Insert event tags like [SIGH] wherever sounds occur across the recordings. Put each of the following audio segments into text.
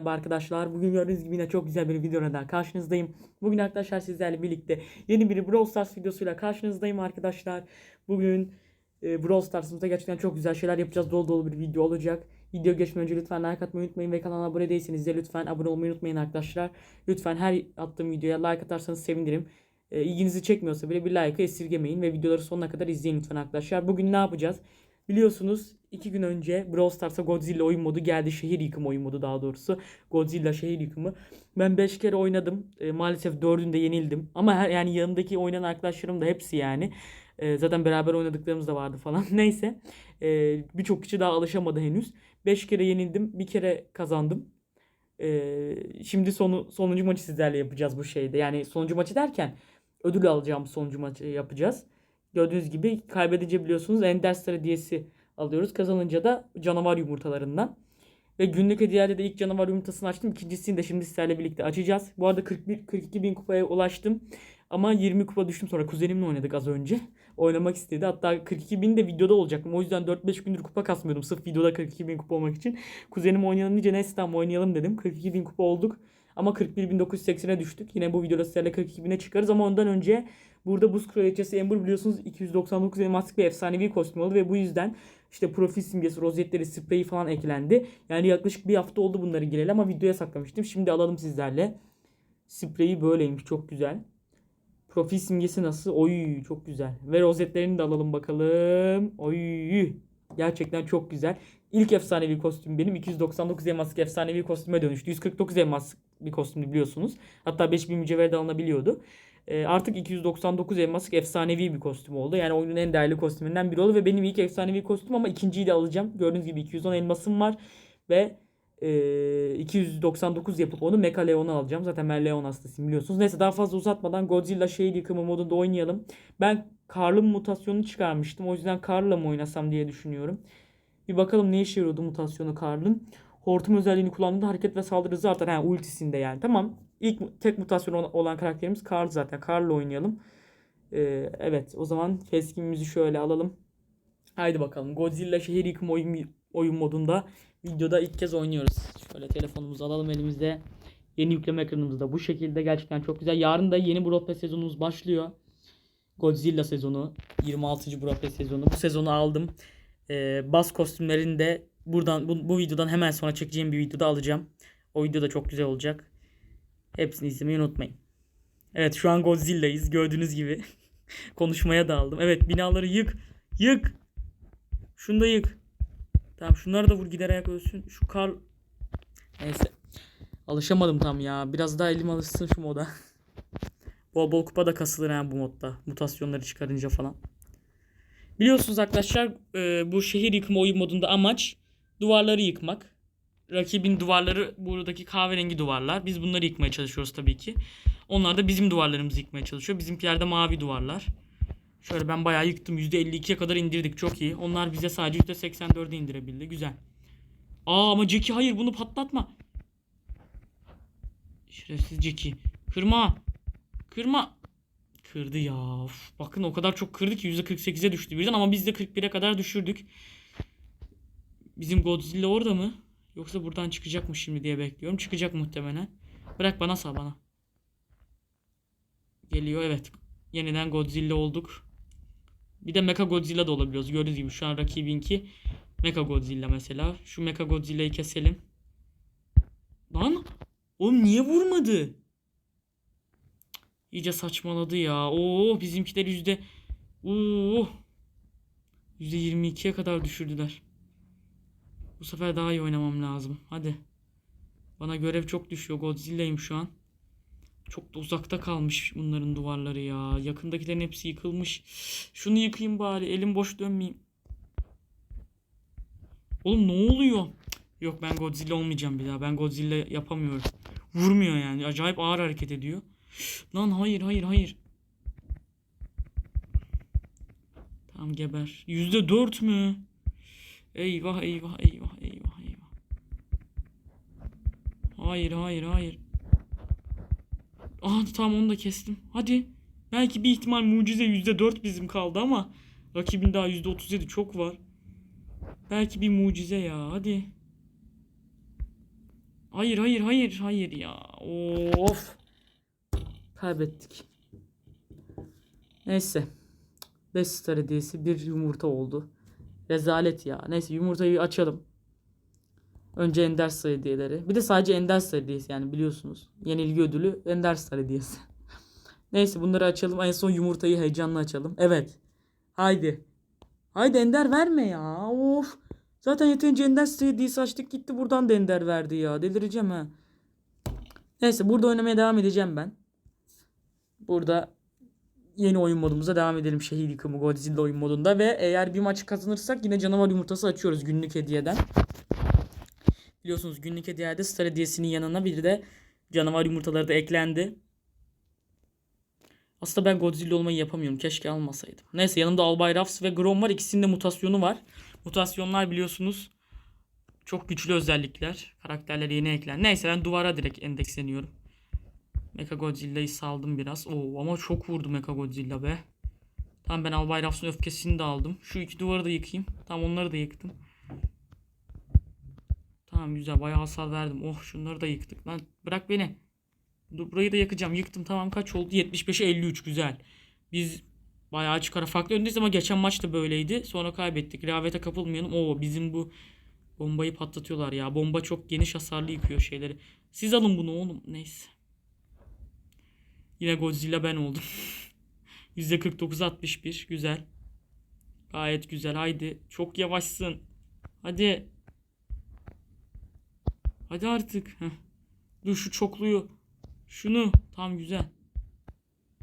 Merhaba arkadaşlar. Bugün gördüğünüz gibi yine çok güzel bir videoyla daha karşınızdayım. Bugün arkadaşlar sizlerle birlikte yeni bir Brawl Stars videosuyla karşınızdayım arkadaşlar. Bugün e, Brawl Stars'ımızda gerçekten çok güzel şeyler yapacağız. Dolu dolu bir video olacak. Video geçmeden önce lütfen like atmayı unutmayın ve kanala abone değilseniz de lütfen abone olmayı unutmayın arkadaşlar. Lütfen her attığım videoya like atarsanız sevinirim. E, ilginizi çekmiyorsa bile bir like'ı esirgemeyin ve videoları sonuna kadar izleyin lütfen arkadaşlar. Bugün ne yapacağız? Biliyorsunuz iki gün önce Brawl Stars'a Godzilla oyun modu geldi. Şehir yıkımı oyun modu daha doğrusu. Godzilla şehir yıkımı. Ben 5 kere oynadım. E, maalesef 4'ünde yenildim. Ama her, yani yanımdaki oynayan arkadaşlarım da hepsi yani. E, zaten beraber oynadıklarımız da vardı falan. [LAUGHS] Neyse. E, Birçok kişi daha alışamadı henüz. 5 kere yenildim. Bir kere kazandım. E, şimdi sonu, sonuncu maçı sizlerle yapacağız bu şeyde. Yani sonuncu maçı derken ödül alacağım sonuncu maçı yapacağız. Gördüğünüz gibi kaybedince biliyorsunuz Ender hediyesi alıyoruz. Kazanınca da canavar yumurtalarından. Ve günlük hediyede de ilk canavar yumurtasını açtım. İkincisini de şimdi sizlerle birlikte açacağız. Bu arada 41 42 bin kupaya ulaştım. Ama 20 kupa düştüm sonra kuzenimle oynadık az önce. Oynamak istedi. Hatta 42 bin de videoda olacaktım. O yüzden 4-5 gündür kupa kasmıyordum. Sırf videoda 42 bin kupa olmak için. Kuzenim oynayalım deyince neyse tamam oynayalım dedim. 42 bin kupa olduk. Ama 41.980'e düştük. Yine bu videoda sizlerle 42 bine çıkarız. Ama ondan önce burada Buz Kraliçesi Amber biliyorsunuz 299 elmaslık bir efsanevi kostüm oldu. Ve bu yüzden işte profil simgesi, rozetleri, spreyi falan eklendi. Yani yaklaşık bir hafta oldu bunları gireli ama videoya saklamıştım. Şimdi alalım sizlerle. Spreyi böyleymiş çok güzel. Profil simgesi nasıl? Oy çok güzel. Ve rozetlerini de alalım bakalım. Oy gerçekten çok güzel. İlk efsanevi kostüm benim 299 elmaslık efsanevi kostüme dönüştü. 149 elmaslık bir kostümdü biliyorsunuz. Hatta 5000 mücevher de alınabiliyordu. E, artık 299 elmaslık efsanevi bir kostüm oldu. Yani oyunun en değerli kostümünden biri oldu ve benim ilk efsanevi kostüm ama ikinciyi de alacağım. Gördüğünüz gibi 210 elmasım var ve e, 299 yapıp onu Mecha Leon'u alacağım. Zaten ben Leon hastasıyım biliyorsunuz. Neyse daha fazla uzatmadan Godzilla şehir yıkımı modunda oynayalım. Ben Karl'ın mutasyonunu çıkarmıştım. O yüzden Karl'la mı oynasam diye düşünüyorum. Bir bakalım ne işe yarıyordu mutasyonu Karl'ın. Hortum özelliğini kullandığında hareket ve saldırı artar. Ha ultisinde yani. Tamam. İlk tek mutasyon olan karakterimiz Karl zaten. Karl'la oynayalım. Ee, evet o zaman facecam'imizi şöyle alalım. Haydi bakalım. Godzilla şehir yıkımı oyun, oyun modunda videoda ilk kez oynuyoruz. Şöyle telefonumuzu alalım elimizde. Yeni yükleme ekranımız da bu şekilde. Gerçekten çok güzel. Yarın da yeni Brawl Pass sezonumuz başlıyor. Godzilla sezonu. 26. Brawl Pass sezonu. Bu sezonu aldım. Ee, bas kostümlerini de buradan bu, bu videodan hemen sonra çekeceğim bir videoda alacağım. O video da çok güzel olacak. Hepsini izlemeyi unutmayın. Evet şu an Godzilla'yız gördüğünüz gibi. [LAUGHS] Konuşmaya da aldım. Evet binaları yık. Yık. Şunu da yık. Tamam şunları da vur gider ayak ölsün. Şu kar... Neyse. Alışamadım tam ya. Biraz daha elim alışsın şu moda. [LAUGHS] bol bol kupa da kasılır yani bu modda. Mutasyonları çıkarınca falan. Biliyorsunuz arkadaşlar e, bu şehir yıkımı oyun modunda amaç duvarları yıkmak. Rakibin duvarları buradaki kahverengi duvarlar. Biz bunları yıkmaya çalışıyoruz tabii ki. Onlar da bizim duvarlarımızı yıkmaya çalışıyor. Bizimkiler de mavi duvarlar. Şöyle ben bayağı yıktım. %52'ye kadar indirdik. Çok iyi. Onlar bize sadece %84'e indirebildi. Güzel. Aa ama Jackie hayır bunu patlatma. Şerefsiz Jackie. Kırma. Kırma. Kırdı ya. Of, bakın o kadar çok kırdı ki %48'e düştü birden ama biz de 41'e kadar düşürdük. Bizim Godzilla orada mı? Yoksa buradan çıkacak mı şimdi diye bekliyorum. Çıkacak muhtemelen. Bırak bana sal bana. Geliyor evet. Yeniden Godzilla olduk. Bir de Mecha Godzilla da olabiliyoruz. Gördüğünüz gibi şu an rakibinki Mecha Godzilla mesela. Şu Mecha Godzilla'yı keselim. Lan oğlum niye vurmadı? İyice saçmaladı ya. Oo bizimkiler yüzde Oo. Yüzde 22'ye kadar düşürdüler. Bu sefer daha iyi oynamam lazım. Hadi. Bana görev çok düşüyor. Godzilla'yım şu an. Çok da uzakta kalmış bunların duvarları ya. Yakındakilerin hepsi yıkılmış. Şunu yıkayım bari. Elim boş dönmeyeyim. Oğlum ne oluyor? Yok ben Godzilla olmayacağım bir daha. Ben Godzilla yapamıyorum. Vurmuyor yani. Acayip ağır hareket ediyor. Lan hayır hayır hayır. Tamam geber. Yüzde dört mü? Eyvah eyvah eyvah eyvah eyvah. Hayır hayır hayır. Aha tamam onu da kestim. Hadi. Belki bir ihtimal mucize yüzde dört bizim kaldı ama rakibin daha yüzde otuz yedi çok var. Belki bir mucize ya hadi. Hayır hayır hayır hayır ya. Of. Kaybettik. Neyse. 5 star hediyesi bir yumurta oldu. Rezalet ya. Neyse yumurtayı açalım. Önce Ender Star hediyeleri. Bir de sadece Ender Star hediyesi yani biliyorsunuz. Yenilgi ödülü Ender Star hediyesi. [LAUGHS] Neyse bunları açalım. En son yumurtayı heyecanla açalım. Evet. Haydi. Haydi Ender verme ya. Of. Zaten yeterince Ender Star hediyesi açtık gitti. Buradan da Ender verdi ya. Delireceğim ha. Neyse burada oynamaya devam edeceğim ben. Burada yeni oyun modumuza devam edelim. Şehir yıkımı Godzilla oyun modunda. Ve eğer bir maçı kazanırsak yine canavar yumurtası açıyoruz günlük hediyeden. Biliyorsunuz günlük hediyede star hediyesinin yanına bir de canavar yumurtaları da eklendi. Aslında ben Godzilla olmayı yapamıyorum. Keşke almasaydım. Neyse yanımda Albay Ruffs ve Grom var. İkisinin de mutasyonu var. Mutasyonlar biliyorsunuz çok güçlü özellikler. Karakterlere yeni eklen. Neyse ben duvara direkt endeksleniyorum. Mecha Godzilla'yı saldım biraz. Oo ama çok vurdu Mecha be. Tamam ben Albay Ruffs'ın öfkesini de aldım. Şu iki duvarı da yıkayım. Tamam onları da yıktım. Tamam güzel bayağı hasar verdim. Oh şunları da yıktık. Lan bırak beni. Dur burayı da yakacağım. Yıktım tamam kaç oldu? 75'e 53 güzel. Biz bayağı çıkara farklı öndeyiz ama geçen maç da böyleydi. Sonra kaybettik. Rehavete kapılmayalım. Oo bizim bu bombayı patlatıyorlar ya. Bomba çok geniş hasarlı yıkıyor şeyleri. Siz alın bunu oğlum. Neyse. Yine Godzilla ben oldum. [LAUGHS] %49 61 güzel. Gayet güzel. Haydi. Çok yavaşsın. Hadi. Hadi artık. Heh. Dur şu çokluyu. Şunu. Tamam güzel.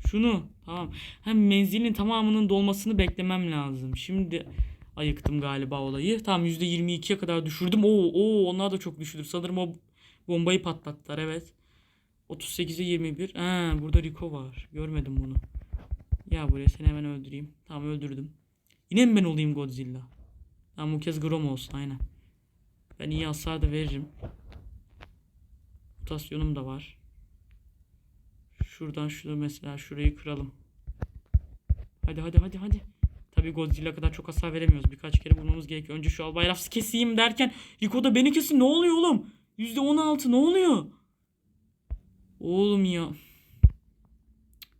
Şunu. Tamam. Hem menzilin tamamının dolmasını beklemem lazım. Şimdi ayıktım galiba olayı. Tamam %22'ye kadar düşürdüm. Oo, oo onlar da çok düşürdü. Sanırım o bombayı patlattılar evet. 38'e 21. Ha, burada Rico var. Görmedim bunu. Ya buraya seni hemen öldüreyim. Tamam öldürdüm. Yine mi ben olayım Godzilla? Tamam bu kez Grom olsun aynen. Ben iyi hasar da veririm. Mutasyonum da var. Şuradan şunu mesela şurayı kıralım. Hadi hadi hadi hadi. Tabi Godzilla kadar çok hasar veremiyoruz. Birkaç kere vurmamız gerekiyor. Önce şu Albay Ruffs'ı keseyim derken Rico da beni kesin. Ne oluyor oğlum? %16 ne oluyor? Oğlum ya.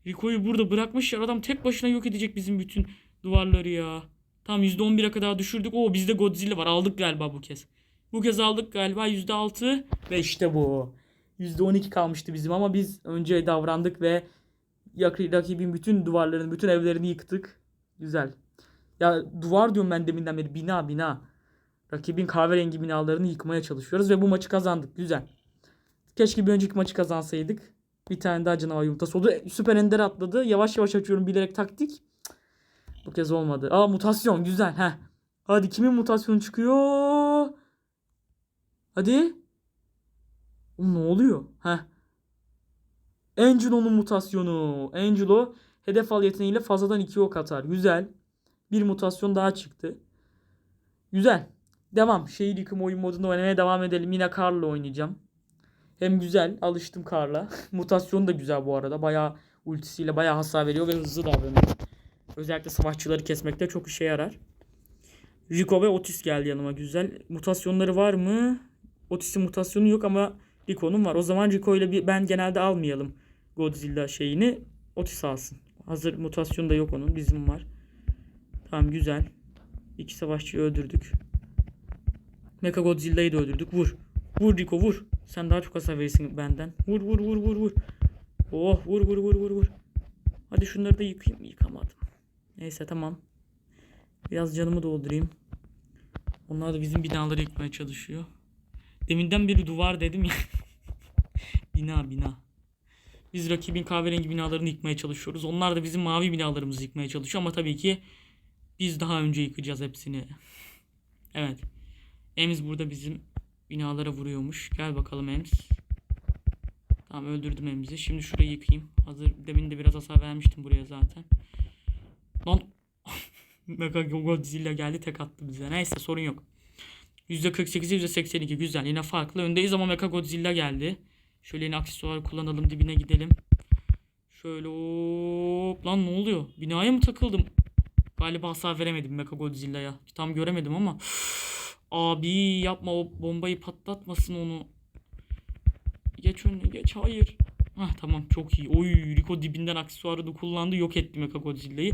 Rico'yu burada bırakmışlar. Adam tek başına yok edecek bizim bütün duvarları ya. Tam %11'e kadar düşürdük. Oo bizde Godzilla var. Aldık galiba bu kez. Bu kez aldık galiba %6. Ve işte bu. %12 kalmıştı bizim ama biz önce davrandık ve rakibin bütün duvarlarını, bütün evlerini yıktık. Güzel. Ya duvar diyorum ben deminden beri. Bina bina. Rakibin kahverengi binalarını yıkmaya çalışıyoruz ve bu maçı kazandık. Güzel. Keşke bir önceki maçı kazansaydık. Bir tane daha canavar yumurtası oldu. Süper Ender atladı. Yavaş yavaş açıyorum bilerek taktik. Bu kez olmadı. Aa mutasyon güzel. Heh. Hadi kimin mutasyonu çıkıyor? Hadi. Oğlum ne oluyor? Heh. Angelo'nun mutasyonu. Angelo hedef al yeteneğiyle fazladan 2 ok atar. Güzel. Bir mutasyon daha çıktı. Güzel. Devam. Şehir yıkımı oyun modunda oynamaya devam edelim. Yine Karl'la oynayacağım. Hem güzel. Alıştım Karl'a. [LAUGHS] Mutasyonu da güzel bu arada. Bayağı ultisiyle bayağı hasar veriyor ve hızlı davranıyor. Özellikle savaşçıları kesmekte çok işe yarar. Rico ve Otis geldi yanıma güzel. Mutasyonları var mı? Otis'in mutasyonu yok ama Rico'nun var. O zaman Rico ile bir, ben genelde almayalım Godzilla şeyini. Otis alsın. Hazır mutasyonu da yok onun. Bizim var. Tamam güzel. İki savaşçıyı öldürdük. Mecha Godzilla'yı da öldürdük. Vur. Vur Rico vur. Sen daha çok hasar verirsin benden. Vur vur vur vur vur. Oh vur vur vur vur vur. Hadi şunları da yıkayayım. Yıkamadım. Neyse tamam. Biraz canımı doldurayım. Onlar da bizim binaları yıkmaya çalışıyor. Deminden beri duvar dedim ya. [LAUGHS] bina bina. Biz rakibin kahverengi binalarını yıkmaya çalışıyoruz. Onlar da bizim mavi binalarımızı yıkmaya çalışıyor ama tabii ki biz daha önce yıkacağız hepsini. [LAUGHS] Evet. Ems burada bizim binalara vuruyormuş. Gel bakalım Ems. Tamam öldürdüm Ems'i. Şimdi şurayı yıkayayım. Hazır demin de biraz hasar vermiştim buraya zaten. Lan [LAUGHS] Mega Godzilla geldi tek attı bize. Neyse sorun yok. %48'e %82 güzel. Yine farklı öndeyiz ama Mecha Godzilla geldi. Şöyle yine aksesuar kullanalım dibine gidelim. Şöyle hop lan ne oluyor? Binaya mı takıldım? Galiba hasar veremedim Mecha Godzilla'ya. Tam göremedim ama. Abi yapma o bombayı patlatmasın onu. Geç önüne geç. Hayır. Hah tamam çok iyi. Oy Rico dibinden aksesuarı da kullandı. Yok etti Mecha Godzilla'yı.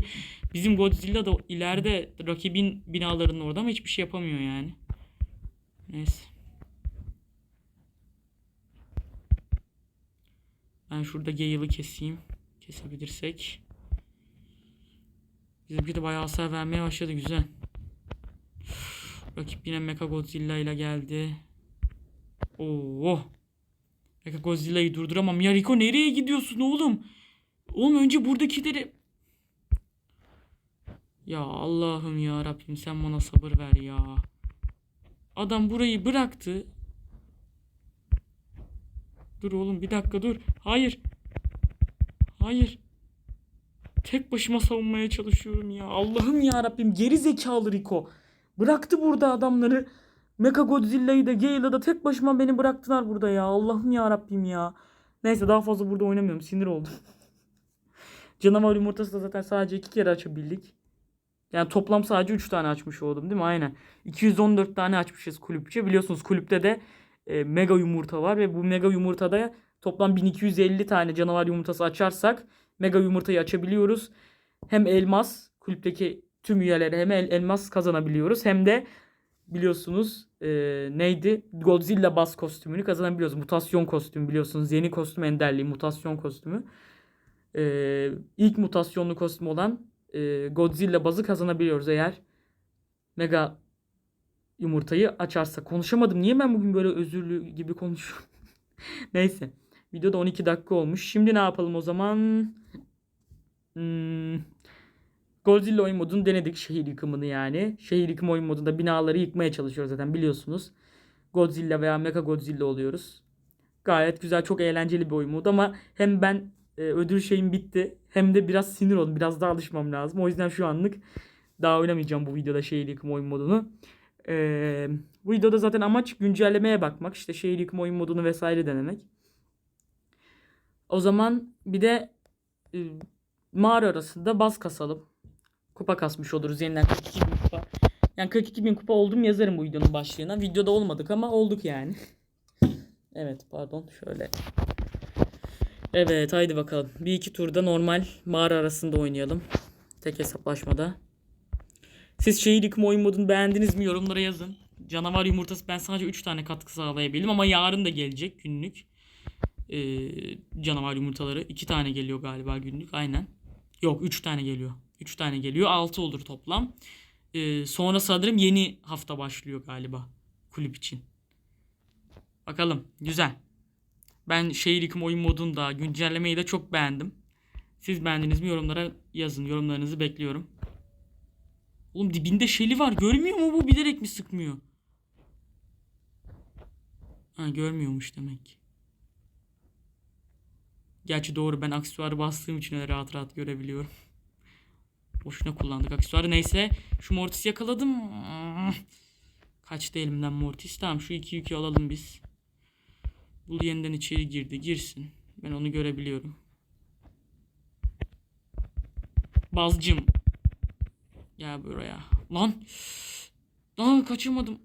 Bizim Godzilla da ileride rakibin binalarının orada ama hiçbir şey yapamıyor yani. Neyse. Ben şurada Gale'ı keseyim. Kesebilirsek. Bizimki de bayağı hasar vermeye başladı. Güzel. Rakip yine Mecha Godzilla ile geldi. Oo. Mecha Godzilla'yı durduramam. Ya Rico nereye gidiyorsun oğlum? Oğlum önce buradakileri... Ya Allah'ım ya Rabbim sen bana sabır ver ya. Adam burayı bıraktı. Dur oğlum bir dakika dur. Hayır. Hayır. Tek başıma savunmaya çalışıyorum ya. Allah'ım ya Rabbim geri zekalı Rico. Bıraktı burada adamları. Mecha Godzilla'yı da Gale'ı da tek başıma beni bıraktılar burada ya. Allah'ım ya Rabbim ya. Neyse daha fazla burada oynamıyorum. Sinir oldum. [LAUGHS] Canavar yumurtası da zaten sadece iki kere açabildik. Yani toplam sadece 3 tane açmış oldum değil mi? Aynen. 214 tane açmışız kulüpçe. Biliyorsunuz kulüpte de e, mega yumurta var ve bu mega yumurtada toplam 1250 tane canavar yumurtası açarsak mega yumurtayı açabiliyoruz. Hem elmas kulüpteki tüm üyelere hem el, elmas kazanabiliyoruz hem de biliyorsunuz e, neydi? Godzilla bas kostümünü kazanabiliyoruz. Mutasyon kostümü biliyorsunuz. Yeni kostüm enderliği mutasyon kostümü. E, ilk mutasyonlu kostüm olan e, Godzilla bazı kazanabiliyoruz eğer mega yumurtayı açarsa. Konuşamadım. Niye ben bugün böyle özürlü gibi konuşuyorum? [LAUGHS] Neyse. Videoda 12 dakika olmuş. Şimdi ne yapalım o zaman? Hmm. Godzilla oyun modunu denedik. Şehir yıkımını yani. Şehir yıkımı oyun modunda binaları yıkmaya çalışıyoruz zaten biliyorsunuz. Godzilla veya Mecha Godzilla oluyoruz. Gayet güzel, çok eğlenceli bir oyun modu ama hem ben e, ödül şeyim bitti hem de biraz sinir oldum. Biraz daha alışmam lazım. O yüzden şu anlık daha oynamayacağım bu videoda şehir yıkımı oyun modunu. Ee, bu videoda zaten amaç güncellemeye bakmak. işte şehir yıkımı oyun modunu vesaire denemek. O zaman bir de e, mağara arasında baz kasalım. Kupa kasmış oluruz yeniden 42 bin kupa. Yani 42 bin kupa oldum yazarım bu videonun başlığına. Videoda olmadık ama olduk yani. evet pardon şöyle. Evet haydi bakalım. Bir iki turda normal mağara arasında oynayalım. Tek hesaplaşmada. Siz şehir yıkımı oyun modunu beğendiniz mi? Yorumlara yazın. Canavar yumurtası ben sadece 3 tane katkı sağlayabildim ama yarın da gelecek günlük. Ee, canavar yumurtaları 2 tane geliyor galiba günlük aynen. Yok 3 tane geliyor. 3 tane geliyor 6 olur toplam. Ee, sonra sanırım yeni hafta başlıyor galiba kulüp için. Bakalım güzel. Ben şehir yıkımı oyun modunu da güncellemeyi de çok beğendim. Siz beğendiniz mi yorumlara yazın. Yorumlarınızı bekliyorum. Oğlum dibinde şeli var. Görmüyor mu bu? Bilerek mi sıkmıyor? Ha görmüyormuş demek. Gerçi doğru ben aksesuarı bastığım için öyle rahat rahat görebiliyorum. Boşuna kullandık aksesuarı. Neyse şu Mortis'i yakaladım. Kaçtı elimden Mortis. Tamam şu iki yükü alalım biz. Bul yeniden içeri girdi. Girsin. Ben onu görebiliyorum. Bazcım. Gel buraya. Lan. Lan kaçırmadım.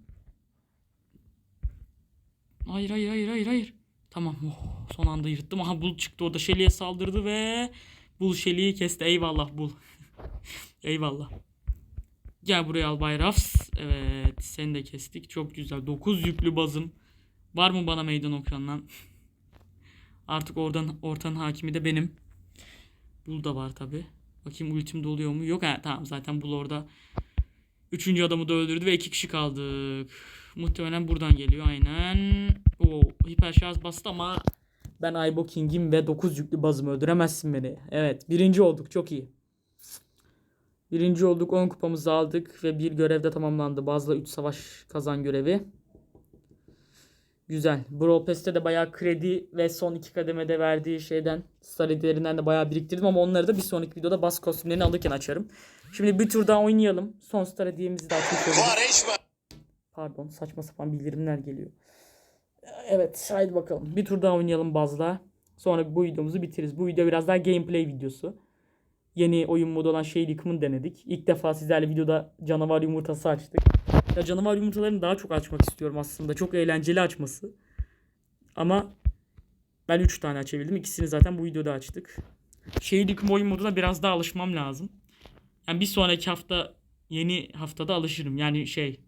Hayır hayır hayır hayır hayır. Tamam. Oh, son anda yırttım. Aha bul çıktı orada. Shelly'e saldırdı ve bul Shelly'yi kesti. Eyvallah bul. Eyvallah. Gel buraya al Bay Rafs. Evet seni de kestik. Çok güzel. 9 yüklü bazım. Var mı bana meydan okuyan? [LAUGHS] Artık oradan ortanın hakimi de benim. Bul da var tabi. Bakayım ultim doluyor mu? Yok ha tamam zaten Bul orada. Üçüncü adamı da öldürdü ve iki kişi kaldık. Muhtemelen buradan geliyor aynen. Oo hiper şarj bastı ama ben Aybo King'im ve 9 yüklü bazımı öldüremezsin beni. Evet birinci olduk çok iyi. Birinci olduk 10 kupamızı aldık ve bir görevde tamamlandı. Bazıla 3 savaş kazan görevi. Güzel. Brawl Pass'te de bayağı kredi ve son iki kademede verdiği şeyden star hediyelerinden de bayağı biriktirdim ama onları da bir sonraki videoda bas kostümlerini alırken açarım. Şimdi bir tur daha oynayalım. Son star hediyemizi de açmış. Pardon saçma sapan bildirimler geliyor. Evet haydi bakalım. Bir tur daha oynayalım bazla. Sonra bu videomuzu bitiririz. Bu video biraz daha gameplay videosu. Yeni oyun modu olan şehir yıkımını denedik. İlk defa sizlerle videoda canavar yumurtası açtık. Ya canavar yumurtalarını daha çok açmak istiyorum aslında. Çok eğlenceli açması. Ama Ben 3 tane açabildim. İkisini zaten bu videoda açtık. Şehir yıkım oyun moduna biraz daha alışmam lazım. Yani bir sonraki hafta yeni haftada alışırım. Yani şey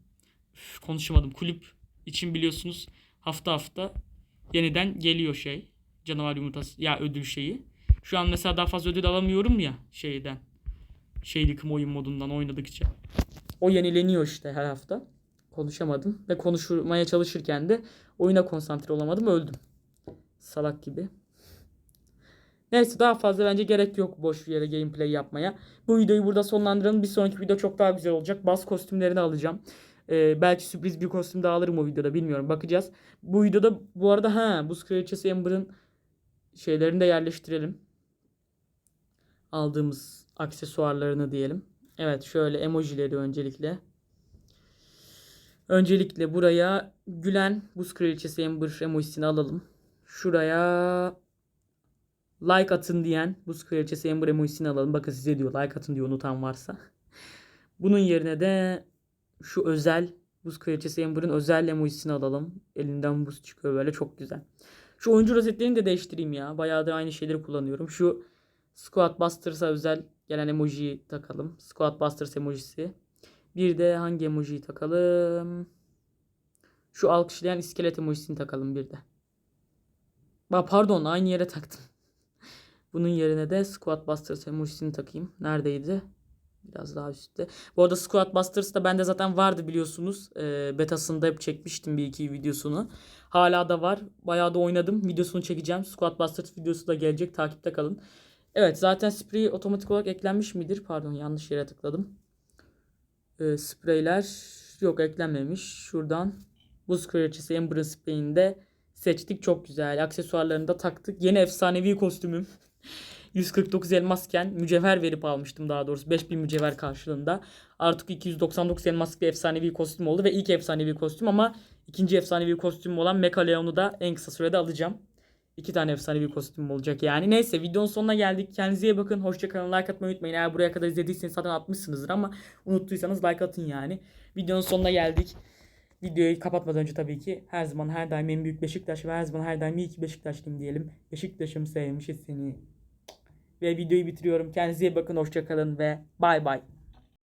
üf, konuşamadım. Kulüp için biliyorsunuz hafta hafta yeniden geliyor şey. Canavar yumurtası ya ödül şeyi. Şu an mesela daha fazla ödül alamıyorum ya şeyden. Yıkım oyun modundan oynadıkça. O yenileniyor işte her hafta. Konuşamadım ve konuşmaya çalışırken de oyuna konsantre olamadım öldüm. Salak gibi. Neyse daha fazla bence gerek yok boş yere gameplay yapmaya. Bu videoyu burada sonlandıralım. Bir sonraki video çok daha güzel olacak. Baz kostümlerini alacağım. Ee, belki sürpriz bir kostüm daha alırım o videoda bilmiyorum. Bakacağız. Bu videoda bu arada ha Buz Kraliçesi Amber'ın şeylerini de yerleştirelim. Aldığımız aksesuarlarını diyelim. Evet şöyle emojileri öncelikle. Öncelikle buraya gülen Buz Kraliçesi Amber emojisini alalım. Şuraya like atın diyen Buz Kraliçesi Amber emojisini alalım. Bakın size diyor like atın diyor unutan varsa. Bunun yerine de şu özel Buz Kraliçesi Amber'ın özel emojisini alalım. Elinden buz çıkıyor böyle çok güzel. Şu oyuncu rozetlerini de değiştireyim ya. Bayağıdır aynı şeyleri kullanıyorum. Şu Squad Busters'a özel gelen emojiyi takalım. Squad Busters emojisi. Bir de hangi emojiyi takalım? Şu alkışlayan iskelet emojisini takalım bir de. Ba pardon aynı yere taktım. [LAUGHS] Bunun yerine de Squad Busters emojisini takayım. Neredeydi? Biraz daha üstte. Bu arada Squad Busters da bende zaten vardı biliyorsunuz. Ee, betasında hep çekmiştim bir iki videosunu. Hala da var. Bayağı da oynadım. Videosunu çekeceğim. Squad Busters videosu da gelecek. Takipte kalın. Evet zaten sprey otomatik olarak eklenmiş midir? Pardon yanlış yere tıkladım. Ee, spreyler yok eklenmemiş. Şuradan Buz Kraliçesi Ember'ın spreyini de seçtik. Çok güzel. Aksesuarlarını da taktık. Yeni efsanevi kostümüm. [LAUGHS] 149 elmasken mücevher verip almıştım daha doğrusu 5000 mücevher karşılığında. Artık 299 elmas bir efsanevi kostüm oldu ve ilk efsanevi kostüm ama ikinci efsanevi kostüm olan Mecha Leon'u da en kısa sürede alacağım. İki tane efsanevi kostüm olacak yani. Neyse videonun sonuna geldik. Kendinize iyi bakın. Hoşçakalın. Like atmayı unutmayın. Eğer buraya kadar izlediyseniz zaten atmışsınızdır ama unuttuysanız like atın yani. Videonun sonuna geldik. Videoyu kapatmadan önce tabii ki her zaman her daim en büyük Beşiktaş ve her zaman her daim iyi ki Beşiktaşlıyım diyelim. Beşiktaş'ım sevmişiz seni. Ve videoyu bitiriyorum. Kendinize iyi bakın. Hoşçakalın ve bay bay.